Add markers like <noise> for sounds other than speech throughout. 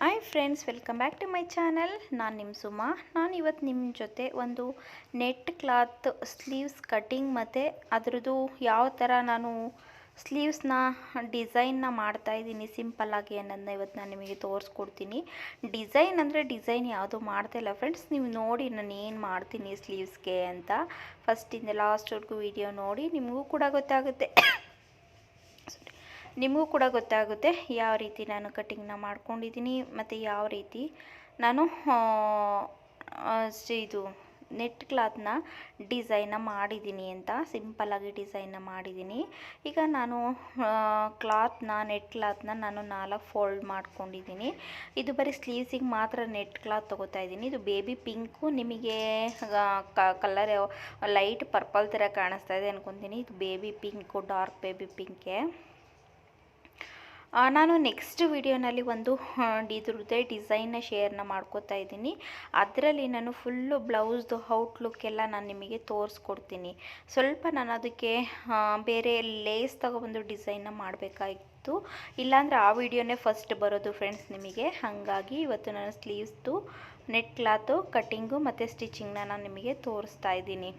Hi friends welcome back to my channel ನಾನು ನಿಮ್ಮ ಸುಮಾ. ನಾನು ಇವತ್ತು ನಿಮ್ಮ ಜೊತೆ ಒಂದು ನೆಟ್ ಕ್ಲಾತ್ ಸ್ಲೀವ್ಸ್ ಕಟ್ಟಿಂಗ್ ಮತ್ತು ಅದರದ್ದು ಯಾವ ಥರ ನಾನು ಸ್ಲೀವ್ಸ್ನ ಡಿಸೈನ್ನ ಮಾಡ್ತಾಯಿದ್ದೀನಿ ಸಿಂಪಲ್ಲಾಗಿ ಅನ್ನೋದನ್ನ ಇವತ್ತು ನಾನು ನಿಮಗೆ ತೋರಿಸ್ಕೊಡ್ತೀನಿ. ಡಿಸೈನ್ ಅಂದರೆ ಡಿಸೈನ್ ಯಾವುದು ಮಾಡ್ತಾ ಇಲ್ಲ ಫ್ರೆಂಡ್ಸ್ ನೀವು ನೋಡಿ ನಾನು ಏನು ಮಾಡ್ತೀನಿ ಸ್ಲೀವ್ಸ್ಗೆ ಅಂತ. ಫಸ್ಟಿಂದ ಲಾಸ್ಟ್ವರೆಗೂ ವಿಡಿಯೋ ನೋಡಿ, ನಿಮಗೂ ಕೂಡ ಗೊತ್ತಾಗುತ್ತೆ. <coughs> ನಿಮಗೂ ಕೂಡ ಗೊತ್ತಾಗುತ್ತೆ ಯಾವ ರೀತಿ ನಾನು ಕಟ್ಟಿಂಗ್ನ ಮಾಡ್ಕೊಂಡಿದ್ದೀನಿ ಮತ್ತು ಯಾವ ರೀತಿ ನಾನು ಇದು ನೆಟ್ ಕ್ಲಾತ್ನ ಡಿಸೈನ್ನ ಮಾಡಿದ್ದೀನಿ ಅಂತ ಸಿಂಪಲ್ಲಾಗಿ ಡಿಸೈನ್ನ ಮಾಡಿದ್ದೀನಿ. ಈಗ ನಾನು ಕ್ಲಾತ್ನ, ನೆಟ್ ಕ್ಲಾತ್ನ ನಾನು ನಾಲ್ಕು ಫೋಲ್ಡ್ ಮಾಡ್ಕೊಂಡಿದ್ದೀನಿ. ಇದು ಬರೀ ಸ್ಲೀವ್ಸಿಗೆ ಮಾತ್ರ ನೆಟ್ ಕ್ಲಾತ್ ತೊಗೋತಾ ಇದ್ದೀನಿ. ಇದು ಬೇಬಿ ಪಿಂಕು, ನಿಮಗೆ ಕಲರ್ ಲೈಟ್ ಪರ್ಪಲ್ ಥರ ಕಾಣಿಸ್ತಾ ಇದೆ ಅನ್ಕೊತೀನಿ. ಇದು ಬೇಬಿ ಪಿಂಕು, ಡಾರ್ಕ್ ಬೇಬಿ ಪಿಂಕೆ. ನಾನು ನೆಕ್ಸ್ಟ್ ವಿಡಿಯೋನಲ್ಲಿ ಒಂದು ಇದ್ರದ್ದೇ ಡಿಸೈನ್ನ ಶೇರ್ನ ಮಾಡ್ಕೋತಾ ಇದ್ದೀನಿ. ಅದರಲ್ಲಿ ನಾನು ಫುಲ್ಲು ಬ್ಲೌಸ್ದು ಔಟ್ಲುಕ್ ಎಲ್ಲ ನಾನು ನಿಮಗೆ ತೋರಿಸ್ಕೊಡ್ತೀನಿ. ಸ್ವಲ್ಪ ನಾನು ಅದಕ್ಕೆ ಬೇರೆ ಲೇಸ್ ತಗೊಬಂದು ಡಿಸೈನ್ನ ಮಾಡಬೇಕಾಗಿತ್ತು ಇಲ್ಲಾಂದರೆ ಆ ವಿಡಿಯೋನೇ ಫಸ್ಟ್ ಬರೋದು ಫ್ರೆಂಡ್ಸ್ ನಿಮಗೆ. ಹಾಗಾಗಿ ಇವತ್ತು ನಾನು ಸ್ಲೀವ್ಸ್ದು ನೆಟ್ ಕ್ಲಾತು ಕಟ್ಟಿಂಗು ಮತ್ತು ಸ್ಟಿಚಿಂಗ್ನ ನಾನು ನಿಮಗೆ ತೋರಿಸ್ತಾ ಇದ್ದೀನಿ.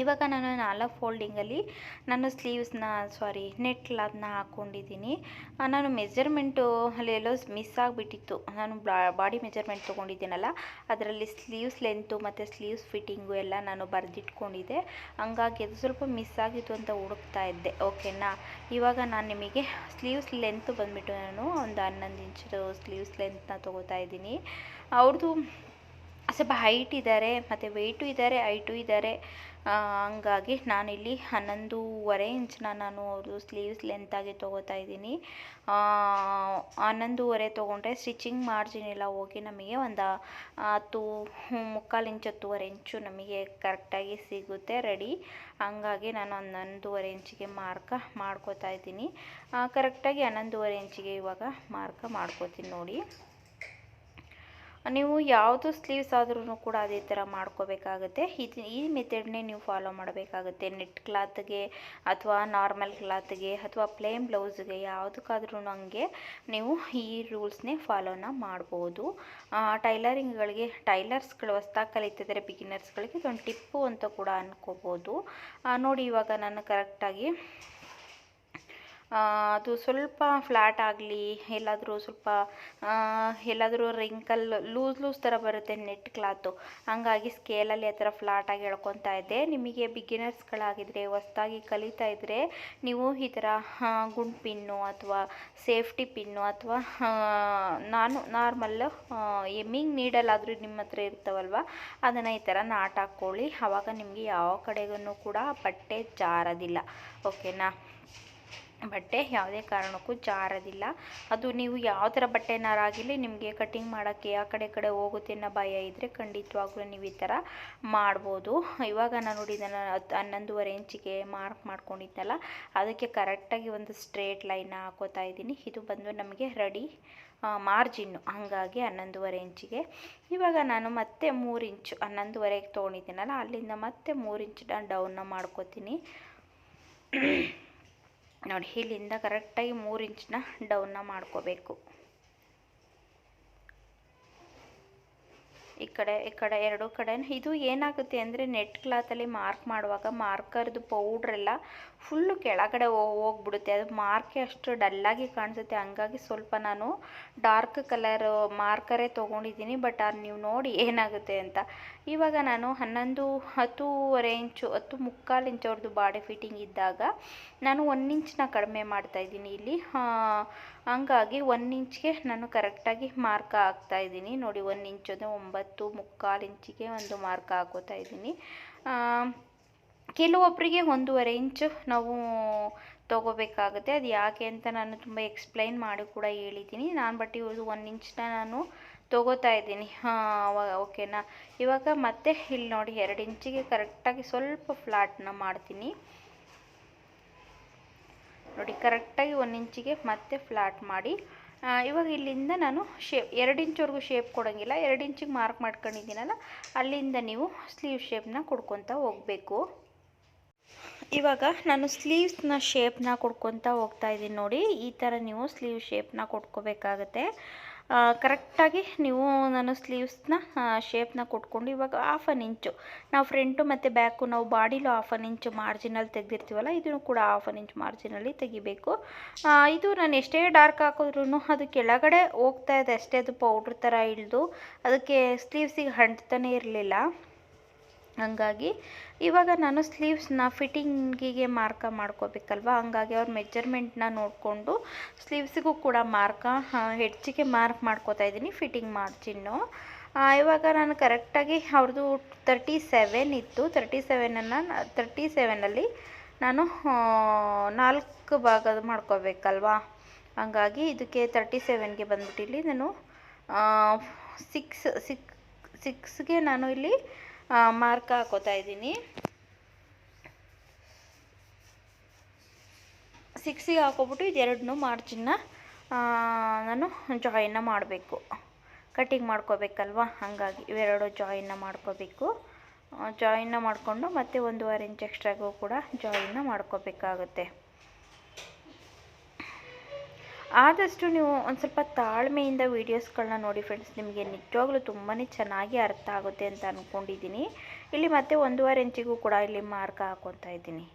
ಇವಾಗ ನಾನು ನಾಲ್ಕು ಫೋಲ್ಡಿಂಗಲ್ಲಿ ನಾನು ಸ್ಲೀವ್ಸ್ನ ಸಾರಿ ನೆಟ್ ಕ್ಲಾತ್ನ ಹಾಕ್ಕೊಂಡಿದ್ದೀನಿ ನಾನು ಮೆಜರ್ಮೆಂಟು ಅಲ್ಲೆಲ್ಲೋ ಮಿಸ್ ಆಗಿಬಿಟ್ಟಿತ್ತು. ನಾನು ಬಾಡಿ ಮೆಜರ್ಮೆಂಟ್ ತೊಗೊಂಡಿದ್ದೀನಲ್ಲ, ಅದರಲ್ಲಿ ಸ್ಲೀವ್ಸ್ ಲೆಂತು ಮತ್ತು ಸ್ಲೀವ್ಸ್ ಫಿಟ್ಟಿಂಗು ಎಲ್ಲ ನಾನು ಬರೆದಿಟ್ಕೊಂಡಿದ್ದೆ. ಹಂಗಾಗಿ ಅದು ಸ್ವಲ್ಪ ಮಿಸ್ ಆಗಿತ್ತು ಅಂತ ಹುಡುಕ್ತಾ ಇದ್ದೆ. ಓಕೆನಾ? ಇವಾಗ ನಾನು ನಿಮಗೆ ಸ್ಲೀವ್ಸ್ ಲೆಂತ್ ಬಂದುಬಿಟ್ಟು ನಾನು ಒಂದು ಹನ್ನೊಂದು ಇಂಚು ಸ್ಲೀವ್ಸ್ ಲೆಂತ್ನ ತೊಗೋತಾ ಇದ್ದೀನಿ. ಅವ್ರದ್ದು ಸ್ವಲ್ಪ ಹೈಟ್ ಇದ್ದಾರೆ ಮತ್ತು ವೆಯ್ಟು ಇದ್ದಾರೆ ಹೈಟು ಇದ್ದಾರೆ ಹಂಗಾಗಿ ನಾನಿಲ್ಲಿ ಹನ್ನೊಂದೂವರೆ ಇಂಚನ್ನ ನಾನು ಅವ್ರದ್ದು ಸ್ಲೀವ್ಸ್ ಲೆಂತಾಗಿ ತೊಗೋತಾ ಇದ್ದೀನಿ. ಹನ್ನೊಂದೂವರೆ ತೊಗೊಂಡ್ರೆ ಸ್ಟಿಚಿಂಗ್ ಮಾರ್ಜಿನ್ ಎಲ್ಲ ಹೋಗಿ ನಮಗೆ ಒಂದು ಹತ್ತು, ಮುಕ್ಕಾಲು ಇಂಚು ಹತ್ತುವರೆ ಇಂಚು ನಮಗೆ ಕರೆಕ್ಟಾಗಿ ಸಿಗುತ್ತೆ ರೆಡಿ ಹಂಗಾಗಿ ನಾನು ಹನ್ನೊಂದೂವರೆ ಇಂಚಿಗೆ ಮಾರ್ಕ ಮಾಡ್ಕೋತಾ ಇದ್ದೀನಿ. ಕರೆಕ್ಟಾಗಿ ಹನ್ನೊಂದೂವರೆ ಇಂಚಿಗೆ ಇವಾಗ ಮಾರ್ಕ ಮಾಡ್ಕೋತೀನಿ ನೋಡಿ. ನೀವು ಯಾವುದು ಸ್ಲೀವ್ಸ್ ಆದ್ರೂ ಕೂಡ ಅದೇ ಥರ ಮಾಡ್ಕೋಬೇಕಾಗುತ್ತೆ. ಇದು ಈ ಮೆಥಡ್ನೇ ನೀವು ಫಾಲೋ ಮಾಡಬೇಕಾಗುತ್ತೆ. ನೆಟ್ ಕ್ಲಾತ್ಗೆ ಅಥವಾ ನಾರ್ಮಲ್ ಕ್ಲಾತ್ಗೆ ಅಥವಾ ಪ್ಲೇನ್ ಬ್ಲೌಸ್ಗೆ ಯಾವುದಕ್ಕಾದ್ರೂ ಹಂಗೆ ನೀವು ಈ ರೂಲ್ಸ್ನೇ ಫಾಲೋನ ಮಾಡ್ಬೋದು. ಟೈಲರಿಂಗ್ಗಳಿಗೆ ಟೈಲರ್ಸ್ಗಳು ಹೊಸ್ತಾಗಿ ಕಲಿತಿದ್ರೆ ಬಿಗಿನರ್ಸ್ಗಳಿಗೆ ಇದೊಂದು ಟಿಪ್ಪು ಅಂತ ಕೂಡ ಅನ್ಕೋಬೋದು. ನೋಡಿ ಇವಾಗ ನಾನು ಕರೆಕ್ಟಾಗಿ ಅದು ಸ್ವಲ್ಪ ಫ್ಲ್ಯಾಟ್ ಆಗಲಿ, ಎಲ್ಲಾದರೂ ಸ್ವಲ್ಪ ಎಲ್ಲಾದರೂ ರಿಂಕಲ್ ಲೂಸ್ ಲೂಸ್ ಥರ ಬರುತ್ತೆ ನೆಟ್ ಕ್ಲಾತು ಹಂಗಾಗಿ ಸ್ಕೇಲಲ್ಲಿ ಆ ಥರ ಫ್ಲ್ಯಾಟಾಗಿ ಹೇಳ್ಕೊತಾ ಇದ್ದೆ. ನಿಮಗೆ ಬಿಗಿನರ್ಸ್ಗಳಾಗಿದ್ದರೆ ಹೊಸ್ದಾಗಿ ಕಲಿತಾ ಇದ್ದರೆ ನೀವು ಈ ಥರ ಗುಂಡು ಪಿನ್ನು ಅಥವಾ ಸೇಫ್ಟಿ ಪಿನ್ನು ಅಥವಾ ನಾನು ನಾರ್ಮಲ್ ಎಮ್ಮಿಂಗ್ ನೀಡಲ್ಲಾದರೂ ನಿಮ್ಮ ಹತ್ರ ಇರ್ತಾವಲ್ವ, ಅದನ್ನು ಈ ಥರ ನಾಟ್ ಹಾಕ್ಕೊಳ್ಳಿ. ಆವಾಗ ನಿಮಗೆ ಯಾವ ಕಡೆಗೂ ಕೂಡ ಬಟ್ಟೆ ಜಾರೋದಿಲ್ಲ. ಓಕೆನಾ ಬಟ್ಟೆ ಯಾವುದೇ ಕಾರಣಕ್ಕೂ ಜಾರೋದಿಲ್ಲ. ಅದು ನೀವು ಯಾವ ಥರ ಬಟ್ಟೆನಾರಾಗಿರಲಿ ನಿಮಗೆ ಕಟಿಂಗ್ ಮಾಡೋಕ್ಕೆ ಆ ಕಡೆ ಕಡೆ ಹೋಗುತ್ತೆ ಅನ್ನೋ ಭಯ ಇದ್ದರೆ ಖಂಡಿತವಾಗ್ಲೂ ನೀವು ಈ ಥರ ಮಾಡ್ಬೋದು. ಇವಾಗ ನಾನು ನೋಡಿ ಹನ್ನೊಂದುವರೆ ಇಂಚಿಗೆ ಮಾರ್ಕ್ ಮಾಡ್ಕೊಂಡಿದ್ದಲ್ಲ, ಅದಕ್ಕೆ ಕರೆಕ್ಟಾಗಿ ಒಂದು ಸ್ಟ್ರೇಟ್ ಲೈನ್ ಹಾಕೋತಾ ಇದ್ದೀನಿ. ಇದು ಬಂದು ನಮಗೆ ರೆಡಿ ಮಾರ್ಜಿನ್ನು ಹಾಗಾಗಿ ಹನ್ನೊಂದುವರೆ ಇಂಚಿಗೆ. ಇವಾಗ ನಾನು ಮತ್ತೆ ಮೂರು ಇಂಚು ಹನ್ನೊಂದುವರೆಗೆ ತೊಗೊಂಡಿದ್ದೀನಲ್ಲ, ಅಲ್ಲಿಂದ ಮತ್ತೆ ಮೂರು ಇಂಚು ಡೌನ್ನ ಮಾಡ್ಕೋತೀನಿ. ನೋಡಿ ಇಲ್ಲಿಂದ ಕರೆಕ್ಟಾಗಿ ಮೂರು ಇಂಚನ್ನ ಡೌನ್ನ ಮಾಡ್ಕೋಬೇಕು. ಈ ಕಡೆ ಈ ಕಡೆ, ಎರಡೂ ಕಡೆ ಇದು ಏನಾಗುತ್ತೆ ಅಂದರೆ ನೆಟ್ ಕ್ಲಾತಲ್ಲಿ ಮಾರ್ಕ್ ಮಾಡುವಾಗ ಮಾರ್ಕರ್ದು ಪೌಡ್ರೆಲ್ಲ ಫುಲ್ಲು ಕೆಳಗಡೆ ಹೋಗ್ಬಿಡುತ್ತೆ. ಅದು ಮಾರ್ಕೆ ಅಷ್ಟು ಡಲ್ಲಾಗಿ ಕಾಣಿಸುತ್ತೆ. ಹಂಗಾಗಿ ಸ್ವಲ್ಪ ನಾನು ಡಾರ್ಕ್ ಕಲರ್ ಮಾರ್ಕರೇ ತೊಗೊಂಡಿದ್ದೀನಿ. ಬಟ್ ಅದು ನೀವು ನೋಡಿ ಏನಾಗುತ್ತೆ ಅಂತ. ಇವಾಗ ನಾನು ಹನ್ನೊಂದು ಹತ್ತೂವರೆ ಇಂಚು, ಹತ್ತು ಮುಕ್ಕಾಲು ಇಂಚು ಅವ್ರದ್ದು ಬಾಡಿ ಫಿಟ್ಟಿಂಗ್ ಇದ್ದಾಗ ನಾನು ಒನ್ ಇಂಚನ್ನ ಕಡಿಮೆ ಮಾಡ್ತಾ ಇದ್ದೀನಿ ಇಲ್ಲಿ. ಹಂಗಾಗಿ ಒನ್ ಇಂಚ್ಗೆ ನಾನು ಕರೆಕ್ಟಾಗಿ ಮಾರ್ಕ್ ಹಾಕ್ತಾ ಇದ್ದೀನಿ. ನೋಡಿ ಒಂದು ಅಂದರೆ ಒಂಬತ್ತು ಮುಕ್ಕಾಲು ಇಂಚಿಗೆ ಒಂದು ಮಾರ್ಕ್ ಹಾಕೋತಾ ಇದ್ದೀನಿ. ಕೆಲವೊಬ್ಬರಿಗೆ ಒಂದೂವರೆ ಇಂಚು ನಾವು ತೊಗೋಬೇಕಾಗುತ್ತೆ. ಅದು ಯಾಕೆ ಅಂತ ನಾನು ತುಂಬ ಎಕ್ಸ್ಪ್ಲೈನ್ ಮಾಡಿ ಕೂಡ ಹೇಳಿದ್ದೀನಿ. ನಾನು ಬಟ್ ಇವ್ರದ್ದು ಒನ್ ಇಂಚನ್ನ ನಾನು ತೊಗೋತಾ ಇದ್ದೀನಿ. ಹಾಂ ಓಕೆನಾ ಇವಾಗ ಮತ್ತೆ ಇಲ್ಲಿ ನೋಡಿ ಎರಡು ಇಂಚಿಗೆ ಕರೆಕ್ಟಾಗಿ ಸ್ವಲ್ಪ ಫ್ಲಾಟ್ನ ಮಾಡ್ತೀನಿ. ನೋಡಿ ಕರೆಕ್ಟಾಗಿ ಒಂದು ಇಂಚಿಗೆ ಮತ್ತೆ ಫ್ಲಾಟ್ ಮಾಡಿ. ಇವಾಗ ಇಲ್ಲಿಂದ ನಾನು ಶೇಪ್ ಎರಡು ಇಂಚ್ವರೆಗೂ ಶೇಪ್ ಕೊಡೋಂಗಿಲ್ಲ. ಎರಡು ಇಂಚಿಗೆ ಮಾರ್ಕ್ ಮಾಡ್ಕೊಂಡಿದ್ದೀನಲ್ಲ, ಅಲ್ಲಿಂದ ನೀವು ಸ್ಲೀವ್ ಶೇಪ್ನ ಕೊಡ್ಕೊತಾ ಹೋಗಬೇಕು. ಇವಾಗ ನಾನು ಸ್ಲೀವ್ಸ್ನ ಶೇಪ್ನ ಕೊಡ್ಕೊತಾ ಹೋಗ್ತಾ ಇದ್ದೀನಿ ನೋಡಿ. ಈ ಥರ ನೀವು ಸ್ಲೀವ್ ಶೇಪ್ನ ಕೊಟ್ಕೋಬೇಕಾಗತ್ತೆ. ಕರೆಕ್ಟಾಗಿ ನೀವು ನಾನು ಸ್ಲೀವ್ಸ್ನ ಶೇಪ್ನ ಕೊಟ್ಕೊಂಡು ಇವಾಗ ಹಾಫ್ ಅನ್ ಇಂಚು ನಾವು ಫ್ರಂಟು ಮತ್ತು ಬ್ಯಾಕು ನಾವು ಬಾಡಿಲು ಹಾಫ್ ಅನ್ ಇಂಚು ಮಾರ್ಜಿನಲ್ಲಿ ತೆಗೆದಿರ್ತೀವಲ್ಲ, ಇದನ್ನು ಕೂಡ ಹಾಫ್ ಅನ್ ಇಂಚ್ ಮಾರ್ಜಿನಲ್ಲಿ ತೆಗಿಬೇಕು. ಇದು ನಾನು ಎಷ್ಟೇ ಡಾರ್ಕ್ ಹಾಕಿದ್ರೂ ಅದು ಕೆಳಗಡೆ ಹೋಗ್ತಾ ಇದೆ, ಅಷ್ಟೇ ಅದು ಪೌಡ್ರ್ ಥರ ಇಳಿದು ಅದಕ್ಕೆ ಸ್ಲೀವ್ಸಿಗೆ ಅಂಟ್ತಾನೆ ಇರಲಿಲ್ಲ. ಹಂಗಾಗಿ ಇವಾಗ ನಾನು ಸ್ಲೀವ್ಸ್ನ ಫಿಟ್ಟಿಂಗಿಗೆ ಮಾರ್ಕ ಮಾಡ್ಕೋಬೇಕಲ್ವ? ಹಂಗಾಗಿ ಅವ್ರ ಮೆಜರ್ಮೆಂಟ್ನ ನೋಡಿಕೊಂಡು ಸ್ಲೀವ್ಸಿಗೂ ಕೂಡ ಮಾರ್ಕ ಹೆಚ್ಚಿಗೆ ಮಾರ್ಕ್ ಮಾಡ್ಕೋತಾ ಇದ್ದೀನಿ ಫಿಟ್ಟಿಂಗ್ ಮಾರ್ಜಿನ್ನು ಇವಾಗ ನಾನು ಕರೆಕ್ಟಾಗಿ ಅವ್ರದ್ದು ತರ್ಟಿ ಸೆವೆನ್ ಇತ್ತು. ತರ್ಟಿ ಸೆವೆನನ್ನು ತರ್ಟಿ ಸೆವೆನಲ್ಲಿ ನಾನು ನಾಲ್ಕು ಭಾಗ ಮಾಡ್ಕೋಬೇಕಲ್ವಾ? ಹಂಗಾಗಿ ಇದಕ್ಕೆ ತರ್ಟಿ ಸೆವೆನ್ಗೆ ಬಂದ್ಬಿಟ್ಟು ಇಲ್ಲಿ ನಾನು ಸಿಕ್ಸ್ ಸಿಕ್ ಸಿಕ್ಸ್ಗೆ ನಾನು ಇಲ್ಲಿ ಮಾರ್ಕ್ ಹಾಕೋತಾ ಇದ್ದೀನಿ. ಸಿಕ್ಸಿಗೆ ಹಾಕೋಬಿಟ್ಟು ಇದೆರಡನ್ನೂ ಮಾರ್ಜಿನ್ನ ನಾನು ಜಾಯಿನ್ನ ಮಾಡಬೇಕು. ಕಟ್ಟಿಂಗ್ ಮಾಡ್ಕೋಬೇಕಲ್ವಾ? ಹಾಗಾಗಿ ಇವೆರಡು ಜಾಯಿನ್ನ ಮಾಡ್ಕೋಬೇಕು. ಜಾಯಿನ್ನ ಮಾಡಿಕೊಂಡು ಮತ್ತೆ ಒಂದೂವರೆ ಇಂಚ್ ಎಕ್ಸ್ಟ್ರಾಗೂ ಕೂಡ ಜಾಯಿನ್ನ ಮಾಡ್ಕೋಬೇಕಾಗುತ್ತೆ. ಆದಷ್ಟು ನೀವು ಒಂದು ಸ್ವಲ್ಪ ತಾಳ್ಮೆಯಿಂದ ವೀಡಿಯೋಸ್ಗಳನ್ನ ನೋಡಿ ಫ್ರೆಂಡ್ಸ್ ನಿಮಗೆ ನಿಜವಾಗ್ಲೂ ತುಂಬಾ ಚೆನ್ನಾಗಿ ಅರ್ಥ ಆಗುತ್ತೆ ಅಂತ ಅಂದ್ಕೊಂಡಿದ್ದೀನಿ ಇಲ್ಲಿ ಮತ್ತೆ ಒಂದೂವರೆ ಇಂಚಿಗೂ ಕೂಡ ಇಲ್ಲಿ ಮಾರ್ಕ್ ಹಾಕೊತಾ ಇದ್ದೀನಿ.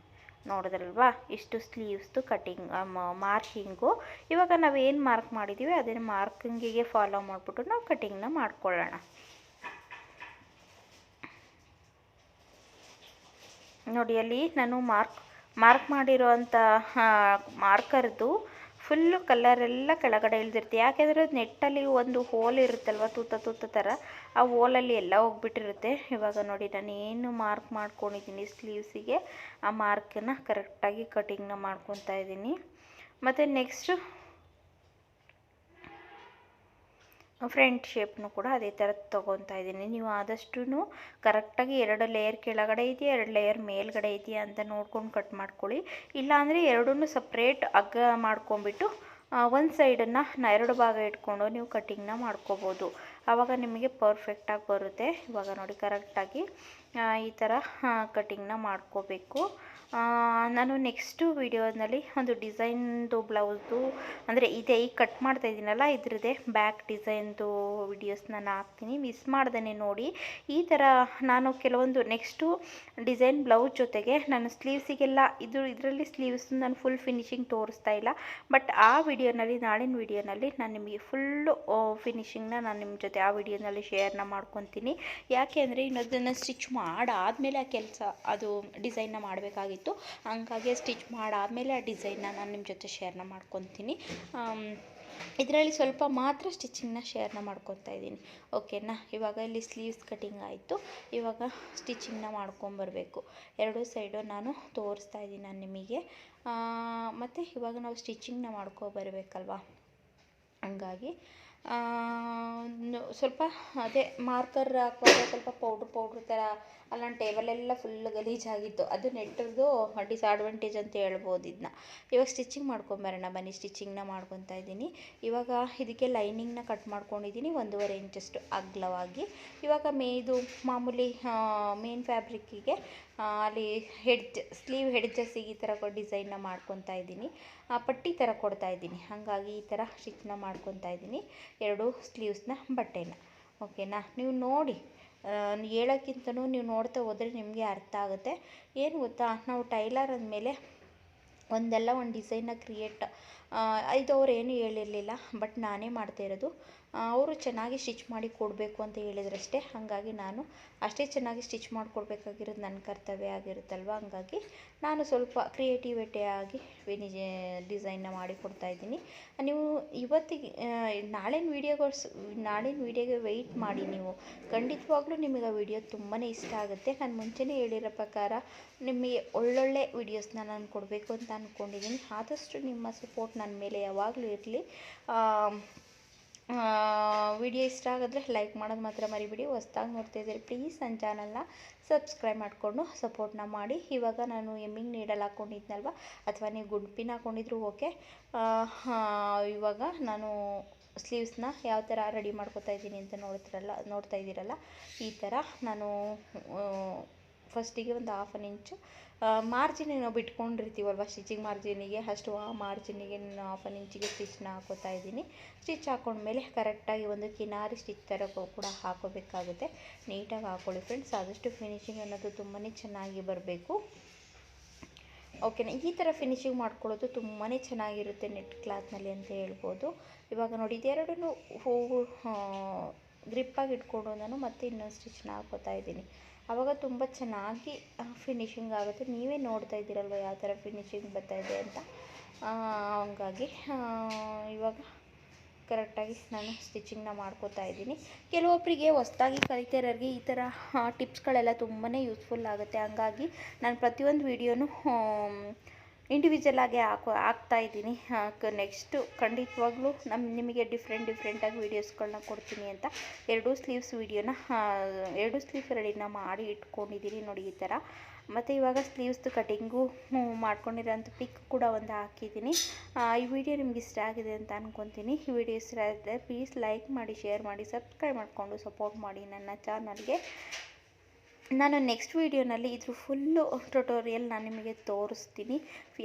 ನೋಡಿದ್ರಲ್ವಾ? ಇಷ್ಟು ಸ್ಲೀವ್ಸ್ದು ಕಟಿಂಗ್ ಮಾರ್ಕಿಂಗು ಇವಾಗ ನಾವು ಏನು ಮಾರ್ಕ್ ಮಾಡಿದ್ದೀವಿ ಅದನ್ನು ಮಾರ್ಕಿಂಗಿಗೆ ಫಾಲೋ ಮಾಡಿಬಿಟ್ಟು ನಾವು ಕಟಿಂಗ್ನ ಮಾಡ್ಕೊಳ್ಳೋಣ. ನೋಡಿ, ಅಲ್ಲಿ ನಾನು ಮಾರ್ಕ್ ಮಾರ್ಕ್ ಮಾಡಿರೋವಂಥ ಮಾರ್ಕರ್ದು ಫುಲ್ಲು ಕಲರೆಲ್ಲ ಕೆಳಗಡೆ ಇಳ್ದಿರುತ್ತೆ ಯಾಕೆಂದರೆ ನೆಟ್ಟಲ್ಲಿ ಒಂದು ಹೋಲ್ ಇರುತ್ತಲ್ವ, ತೂತ ತೂತ ಥರ ಆ ಹೋಲಲ್ಲಿ ಎಲ್ಲ ಹೋಗ್ಬಿಟ್ಟಿರುತ್ತೆ. ಇವಾಗ ನೋಡಿ ನಾನು ಏನು ಮಾರ್ಕ್ ಮಾಡ್ಕೊಂಡಿದ್ದೀನಿ ಸ್ಲೀವ್ಸಿಗೆ ಆ ಮಾರ್ಕನ್ನು ಕರೆಕ್ಟಾಗಿ ಕಟಿಂಗ್ನ ಮಾಡ್ಕೊತಾ ಇದ್ದೀನಿ. ಮತ್ತು ನೆಕ್ಸ್ಟು ಫ್ರಂಟ್ ಶೇಪ್ನು ಕೂಡ ಅದೇ ಥರ ತೊಗೊತಾ ಇದ್ದೀನಿ. ನೀವು ಆದಷ್ಟು ಕರೆಕ್ಟಾಗಿ ಎರಡು ಲೇಯರ್ ಕೆಳಗಡೆ ಇದೆಯಾ, ಎರಡು ಲೇಯರ್ ಮೇಲ್ಗಡೆ ಇದೆಯಾ ಅಂತ ನೋಡ್ಕೊಂಡು ಕಟ್ ಮಾಡ್ಕೊಳ್ಳಿ. ಇಲ್ಲಾಂದರೆ ಎರಡೂ ಸಪ್ರೇಟ್ ಅಗ್ಗ ಮಾಡ್ಕೊಂಬಿಟ್ಟು ಒಂದು ಸೈಡನ್ನು ಎರಡು ಭಾಗ ಇಟ್ಕೊಂಡು ನೀವು ಕಟ್ಟಿಂಗ್ನ ಮಾಡ್ಕೋಬೋದು. ಆವಾಗ ನಿಮಗೆ ಪರ್ಫೆಕ್ಟಾಗಿ ಬರುತ್ತೆ. ಇವಾಗ ನೋಡಿ ಕರೆಕ್ಟಾಗಿ ಈ ಥರ ಕಟ್ಟಿಂಗ್ನ ಮಾಡ್ಕೋಬೇಕು. ನಾನು ನೆಕ್ಸ್ಟು ವೀಡಿಯೋನಲ್ಲಿ ಒಂದು ಡಿಸೈನ್ದು ಬ್ಲೌಸ್ದು ಅಂದರೆ ಇದೇ, ಈಗ ಕಟ್ ಮಾಡ್ತಾ ಇದ್ದೀನಲ್ಲ, ಇದ್ರದ್ದೇ ಬ್ಯಾಕ್ ಡಿಸೈನ್ದು ವಿಡಿಯೋಸ್ ನಾನು ಹಾಕ್ತೀನಿ. ಮಿಸ್ ಮಾಡ್ದೇ ನೋಡಿ. ಈ ಥರ ನಾನು ಕೆಲವೊಂದು ನೆಕ್ಸ್ಟು ಡಿಸೈನ್ ಬ್ಲೌಸ್ ಜೊತೆಗೆ ನಾನು ಸ್ಲೀವ್ಸಿಗೆಲ್ಲ ಇದು, ಇದರಲ್ಲಿ ಸ್ಲೀವ್ಸ್ ನಾನು ಫುಲ್ ಫಿನಿಶಿಂಗ್ ತೋರಿಸ್ತಾ ಇಲ್ಲ. ಬಟ್ ಆ ವಿಡಿಯೋನಲ್ಲಿ ನಾಳಿನ ವಿಡಿಯೋನಲ್ಲಿ ನಾನು ನಿಮಗೆ ಫುಲ್ಲು ಫಿನಿಶಿಂಗ್ನ ನಾನು ನಿಮ್ಮ ಜೊತೆ ಆ ವಿಡಿಯೋನಲ್ಲಿ ಶೇರ್ನ ಮಾಡ್ಕೊತೀನಿ. ಯಾಕೆ ಅಂದರೆ ಇನ್ನೊಂದನ್ನು ಸ್ಟಿಚ್ ಮಾಡಾದಮೇಲೆ ಆ ಕೆಲಸ, ಅದು ಡಿಸೈನ್ನ ಮಾಡಬೇಕಾಗಿತ್ತು. ಹಂಗಾಗಿ ಸ್ಟಿಚ್ ಮಾಡಾದಮೇಲೆ ಆ ಡಿಸೈನ್ನ ನಾನು ನಿಮ್ಮ ಜೊತೆ ಶೇರ್ನ ಮಾಡ್ಕೊತೀನಿ. ಇದರಲ್ಲಿ ಸ್ವಲ್ಪ ಮಾತ್ರ ಸ್ಟಿಚಿಂಗ್ನ ಶೇರ್ನ ಮಾಡ್ಕೊತಾ ಇದ್ದೀನಿ. ಓಕೆನಾ ಇವಾಗ ಇಲ್ಲಿ ಸ್ಲೀವ್ಸ್ ಕಟಿಂಗ್ ಆಯಿತು. ಇವಾಗ ಸ್ಟಿಚಿಂಗ್ನ ಮಾಡ್ಕೊಂಬರ್ಬೇಕು. ಎರಡೂ ಸೈಡು ನಾನು ತೋರಿಸ್ತಾ ಇದ್ದೀನಿ ನಾನು ನಿಮಗೆ. ಮತ್ತು ಇವಾಗ ನಾವು ಸ್ಟಿಚಿಂಗ್ನ ಮಾಡ್ಕೊಬರ್ಬೇಕಲ್ವಾ? ಹಂಗಾಗಿ ಸ್ವಲ್ಪ ಅದೇ ಮಾರ್ಕರ್ ಹಾಕುವಾಗ ಸ್ವಲ್ಪ ಪೌಡ್ರ್ ಪೌಡ್ರ್ ಥರ ಅಲ್ಲಿ ನನ್ನ ಟೇಬಲೆಲ್ಲ ಫುಲ್ ಗಲೀಜಾಗಿತ್ತು. ಅದು ನೆಟ್ಟದ್ದು ಡಿಸ್ಅಡ್ವಾಂಟೇಜ್ ಅಂತ ಹೇಳ್ಬೋದು ಇದನ್ನ ಇವಾಗ ಸ್ಟಿಚಿಂಗ್ ಮಾಡ್ಕೊಂಬರೋಣ ಬನ್ನಿ. ಸ್ಟಿಚಿಂಗ್ನ ಮಾಡ್ಕೊತಾ ಇದ್ದೀನಿ. ಇವಾಗ ಇದಕ್ಕೆ ಲೈನಿಂಗ್ನ ಕಟ್ ಮಾಡ್ಕೊಂಡಿದ್ದೀನಿ ಒಂದೂವರೆ ಇಂಚಷ್ಟು ಅಗಲವಾಗಿ. ಇವಾಗ ಮೇ ಇದು ಮಾಮೂಲಿ ಮೇನ್ ಫ್ಯಾಬ್ರಿಕ್ಕಿಗೆ ಅಲ್ಲಿ ಹೆಡ್ಜ್, ಸ್ಲೀವ್ ಹೆಡ್ಜಸ್ಸಿಗೆ ಈ ಥರ ಡಿಸೈನ್ನ ಮಾಡ್ಕೊತಾ ಇದ್ದೀನಿ. ಆ, ಪಟ್ಟಿ ಥರ ಕೊಡ್ತಾ ಇದ್ದೀನಿ. ಹಾಗಾಗಿ ಈ ಥರ ಸ್ಟಿಚ್ನ ಮಾಡ್ಕೊತಾ ಇದ್ದೀನಿ. ಎರಡು ಸ್ಲೀವ್ಸ್ನ ಬಟ್ಟೆನ. ಓಕೆನಾ? ನೀವು ನೋಡಿ ಹೇಳೋಕ್ಕಿಂತನೂ ನೀವು ನೋಡ್ತಾ ಹೋದರೆ ನಿಮಗೆ ಅರ್ಥ ಆಗುತ್ತೆ. ಏನು ಗೊತ್ತಾ? ನಾವು ಟೈಲರ್ ಅಂದಮೇಲೆ ಒಂದಲ್ಲ ಒಂದು ಡಿಸೈನ್ನ ಕ್ರಿಯೇಟ್ ಇದು ಅವ್ರು ಏನೂ ಹೇಳಿರಲಿಲ್ಲ, ಬಟ್ ನಾನೇ ಮಾಡ್ತಾ ಇರೋದು. ಅವರು ಚೆನ್ನಾಗಿ ಸ್ಟಿಚ್ ಮಾಡಿ ಕೊಡಬೇಕು ಅಂತ ಹೇಳಿದ್ರಷ್ಟೇ. ಹಾಗಾಗಿ ನಾನು ಅಷ್ಟೇ ಚೆನ್ನಾಗಿ ಸ್ಟಿಚ್ ಮಾಡಿಕೊಡ್ಬೇಕಾಗಿರೋದು ನನ್ನ ಕರ್ತವ್ಯ ಆಗಿರುತ್ತಲ್ವ? ಹಾಗಾಗಿ ನಾನು ಸ್ವಲ್ಪ ಕ್ರಿಯೇಟಿವಿಟಿ ಆಗಿ ವಿನಿ ಡಿಸೈನ್ನ ಮಾಡಿ ಕೊಡ್ತಾ ಇದ್ದೀನಿ. ನೀವು ಇವತ್ತಿಗೆ ನಾಳಿನ ವೀಡಿಯೋಗೋಸ್ ನಾಳಿನ ವೀಡಿಯೋಗೆ ವೆಯ್ಟ್ ಮಾಡಿ ನೀವು. ಖಂಡಿತವಾಗ್ಲೂ ನಿಮಗೆ ಆ ವಿಡಿಯೋ ತುಂಬಾ ಇಷ್ಟ ಆಗುತ್ತೆ. ನಾನು ಮುಂಚೆನೇ ಹೇಳಿರೋ ಪ್ರಕಾರ ನಿಮಗೆ ಒಳ್ಳೊಳ್ಳೆ ವೀಡಿಯೋಸ್ನ ನಾನು ಕೊಡಬೇಕು ಅಂತ ಅಂದ್ಕೊಂಡಿದ್ದೀನಿ ಆದಷ್ಟು ನಿಮ್ಮ ಸಪೋರ್ಟ್ ನನ್ನ ಮೇಲೆ ಯಾವಾಗಲೂ ಇರಲಿ. ವಿಡಿಯೋ ಇಷ್ಟ ಆಗಿದ್ರೆ ಲೈಕ್ ಮಾಡೋದು ಮಾತ್ರ ಮರಿಬೇಡಿ. ಹೊಸ್ದಾಗಿ ನೋಡ್ತಾ ಇದ್ದೀರಿ ಪ್ಲೀಸ್ ನನ್ನ ಚಾನಲ್ನ ಸಬ್ಸ್ಕ್ರೈಬ್ ಮಾಡಿಕೊಂಡು ಸಪೋರ್ಟ್ನ ಮಾಡಿ. ಇವಾಗ ನಾನು ಎಮ್ಮಿಂಗ್ ನೀಡಲ್ ಹಾಕ್ಕೊಂಡಿದ್ನಲ್ವ ಅಥವಾ ನೀವು ಗುಡ್ ಪಿನ್ ಹಾಕ್ಕೊಂಡಿದ್ರು ಓಕೆ ಇವಾಗ ನಾನು ಸ್ಲೀವ್ಸ್ನ ಯಾವ ಥರ ರೆಡಿ ಮಾಡ್ಕೊತಾ ಇದ್ದೀನಿ ಅಂತ ನೋಡ್ತಿರಲ್ಲ, ನೋಡ್ತಾ ಇದ್ದೀರಲ್ಲ, ಈ ಥರ ನಾನು ಫಸ್ಟಿಗೆ ಒಂದು ಹಾಫ್ ಅನ್ ಇಂಚು ಮಾರ್ಜಿನ್ ನಾವು ಬಿಟ್ಕೊಂಡಿರ್ತೀವಲ್ವ ಸ್ಟಿಚಿಂಗ್ ಮಾರ್ಜಿನಿಗೆ ಅಷ್ಟು ಆ ಮಾರ್ಜಿನಿಗೆ ನಾನು ಹಾಫ್ ಅನ್ ಇಂಚಿಗೆ ಸ್ಟಿಚ್ನ ಹಾಕೋತಾ ಇದ್ದೀನಿ. ಸ್ಟಿಚ್ ಹಾಕೊಂಡ್ಮೇಲೆ ಕರೆಕ್ಟಾಗಿ ಒಂದು ಕಿನಾರಿ ಸ್ಟಿಚ್ ಥರ ಕೂಡ ಹಾಕೋಬೇಕಾಗುತ್ತೆ. ನೀಟಾಗಿ ಹಾಕೊಳ್ಳಿ ಫ್ರೆಂಡ್ಸ್ ಆದಷ್ಟು ಫಿನಿಶಿಂಗ್ ಅನ್ನೋದು ತುಂಬಾ ಚೆನ್ನಾಗಿ ಬರಬೇಕು. ಓಕೆನಾ ಈ ಥರ ಫಿನಿಶಿಂಗ್ ಮಾಡ್ಕೊಳ್ಳೋದು ತುಂಬಾ ಚೆನ್ನಾಗಿರುತ್ತೆ ನೆಟ್ ಕ್ಲಾತ್ನಲ್ಲಿ ಅಂತ ಹೇಳ್ಬೋದು. ಇವಾಗ ನೋಡಿ ಇದೆರಡೂ ಹೂವು ಗ್ರಿಪ್ಪಾಗಿ ಇಟ್ಕೊಂಡು ನಾನು ಮತ್ತೆ ಇನ್ನೊಂದು ಸ್ಟಿಚ್ನ ಹಾಕೋತಾ ಇದ್ದೀನಿ. ಆವಾಗ ತುಂಬ ಚೆನ್ನಾಗಿ ಫಿನಿಶಿಂಗ್ ಆಗುತ್ತೆ. ನೀವೇ ನೋಡ್ತಾ ಇದ್ದೀರಲ್ವ ಯಾವ ಥರ ಫಿನಿಶಿಂಗ್ ಬರ್ತಾ ಇದೆ ಅಂತ? ಹಂಗಾಗಿ ಇವಾಗ ಕರೆಕ್ಟಾಗಿ ನಾನು ಸ್ಟಿಚಿಂಗ್ನ ಮಾಡ್ಕೋತಾ ಇದ್ದೀನಿ. ಕೆಲವೊಬ್ಬರಿಗೆ ಹೊಸ್ದಾಗಿ ಕಲಿತಿರೋರಿಗೆ ಈ ಥರ ಟಿಪ್ಸ್ಗಳೆಲ್ಲ ತುಂಬಾ ಯೂಸ್ಫುಲ್ ಆಗುತ್ತೆ. ಹಂಗಾಗಿ, ನಾನು ಪ್ರತಿಯೊಂದು ವೀಡಿಯೋನು ಇಂಡಿವಿಜುವಲ್ ಆಗಿ ಹಾಕೋ ಹಾಕ್ತಾ ಇದ್ದೀನಿ. ನೆಕ್ಸ್ಟು ಖಂಡಿತವಾಗ್ಲೂ ನಮ್ಮ ನಿಮಗೆ ಡಿಫ್ರೆಂಟ್ ಡಿಫ್ರೆಂಟಾಗಿ ವೀಡಿಯೋಸ್ಗಳನ್ನ ಕೊಡ್ತೀನಿ ಅಂತ ಎರಡೂ ಸ್ಲೀವ್ಸ್ ವೀಡಿಯೋನ ಎರಡೂ ಸ್ಲೀವ್ಸ್ ರೆಡಿನ ಮಾಡಿ ಇಟ್ಕೊಂಡಿದ್ದೀನಿ ನೋಡಿ ಈ ಥರ. ಮತ್ತು ಇವಾಗ ಸ್ಲೀವ್ಸ್ದು ಕಟಿಂಗು ಮಾಡ್ಕೊಂಡಿರೋಂಥ ಪಿಕ್ ಕೂಡ ಒಂದು ಹಾಕಿದ್ದೀನಿ ಈ ವಿಡಿಯೋ ನಿಮ್ಗೆ ಇಷ್ಟ ಆಗಿದೆ ಅಂತ ಅಂದ್ಕೊತೀನಿ ಈ ವಿಡಿಯೋ ಇಷ್ಟ ಆದರೆ ಪ್ಲೀಸ್ ಲೈಕ್ ಮಾಡಿ ಶೇರ್ ಮಾಡಿ ಸಬ್ಸ್ಕ್ರೈಬ್ ಮಾಡಿಕೊಂಡು ಸಪೋರ್ಟ್ ಮಾಡಿ ನನ್ನ ಚಾನಲ್ಗೆ ನಾನು ನೆಕ್ಸ್ಟ್ ವೀಡಿಯೋನಲ್ಲಿ ಇದ್ರ ಫುಲ್ಲು ಟ್ಯುಟೋರಿಯಲ್ ನಾನು ನಿಮಗೆ ತೋರಿಸ್ತೀನಿ.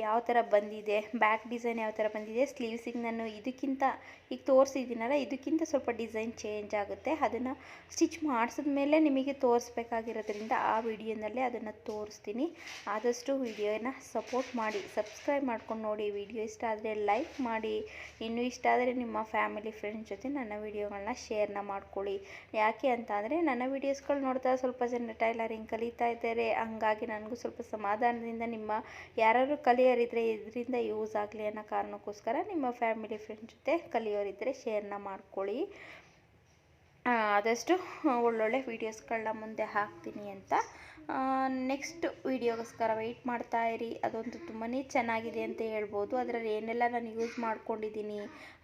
ಯಾವ ಥರ ಬಂದಿದೆ ಬ್ಯಾಕ್ ಡಿಸೈನ್ ಯಾವ ಥರ ಬಂದಿದೆ ಸ್ಲೀವ್ಸಿಗೆ ನಾನು ಇದಕ್ಕಿಂತ ಈಗ ತೋರಿಸಿದ್ದೀನಲ್ಲ, ಇದಕ್ಕಿಂತ ಸ್ವಲ್ಪ ಡಿಸೈನ್ ಚೇಂಜ್ ಆಗುತ್ತೆ. ಅದನ್ನು ಸ್ಟಿಚ್ ಮಾಡಿಸಿದ್ಮೇಲೆ ನಿಮಗೆ ತೋರಿಸ್ಬೇಕಾಗಿರೋದ್ರಿಂದ ಆ ವಿಡಿಯೋನಲ್ಲೇ ಅದನ್ನು ತೋರಿಸ್ತೀನಿ. ಆದಷ್ಟು ವಿಡಿಯೋನ ಸಪೋರ್ಟ್ ಮಾಡಿ ಸಬ್ಸ್ಕ್ರೈಬ್ ಮಾಡ್ಕೊಂಡು ನೋಡಿ. ವಿಡಿಯೋ ಇಷ್ಟ ಆದರೆ ಲೈಕ್ ಮಾಡಿ. ಇನ್ನೂ ಇಷ್ಟ ಆದರೆ ನಿಮ್ಮ ಫ್ಯಾಮಿಲಿ ಫ್ರೆಂಡ್ಸ್ ಜೊತೆ ನನ್ನ ವಿಡಿಯೋಗಳನ್ನ ಶೇರ್ನ ಮಾಡ್ಕೊಳ್ಳಿ. ಯಾಕೆ ಅಂತ ಅಂದರೆ, ನನ್ನ ವೀಡಿಯೋಸ್ಗಳು ನೋಡ್ತಾ ಸ್ವಲ್ಪ ಜನ ಟೈಲರಿಂಗ್ ಕಲಿತಾ ಇದ್ದಾರೆ. ಹಂಗಾಗಿ ನನಗೂ ಸ್ವಲ್ಪ ಸಮಾಧಾನದಿಂದ ನಿಮ್ಮ ಯಾರು ಕಲಿಯೋರಿದ್ದರೆ ಇದರಿಂದ ಯೂಸ್ ಆಗಲಿ ಅನ್ನೋ ಕಾರಣಕ್ಕೋಸ್ಕರ ನಿಮ್ಮ ಫ್ಯಾಮಿಲಿ ಫ್ರೆಂಡ್ಸ್ ಜೊತೆ ಕಲಿಯೋರಿದ್ದರೆ ಶೇರ್ನ ಮಾಡ್ಕೊಳ್ಳಿ. ಆದಷ್ಟು ಒಳ್ಳೊಳ್ಳೆ ವೀಡಿಯೋಸ್ಗಳನ್ನ ಮುಂದೆ ಹಾಕ್ತೀನಿ ಅಂತ. ನೆಕ್ಸ್ಟ್ ವೀಡಿಯೋಗೋಸ್ಕರ ವೆಯ್ಟ್ ಮಾಡ್ತಾ ಇರಿ. ಅದೊಂದು ತುಂಬಾ ಚೆನ್ನಾಗಿದೆ ಅಂತ ಹೇಳ್ಬೋದು. ಅದರಲ್ಲಿ ಏನೆಲ್ಲ ನಾನು ಯೂಸ್ ಮಾಡ್ಕೊಂಡಿದ್ದೀನಿ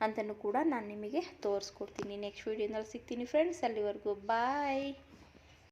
ಅಂತಲೂ ಕೂಡ ನಾನು ನಿಮಗೆ ತೋರಿಸ್ಕೊಡ್ತೀನಿ. ನೆಕ್ಸ್ಟ್ ವೀಡಿಯೋನಲ್ಲಿ ಸಿಗ್ತೀನಿ ಫ್ರೆಂಡ್ಸ್ ಅಲ್ಲಿವರೆಗೂ ಬಾಯ್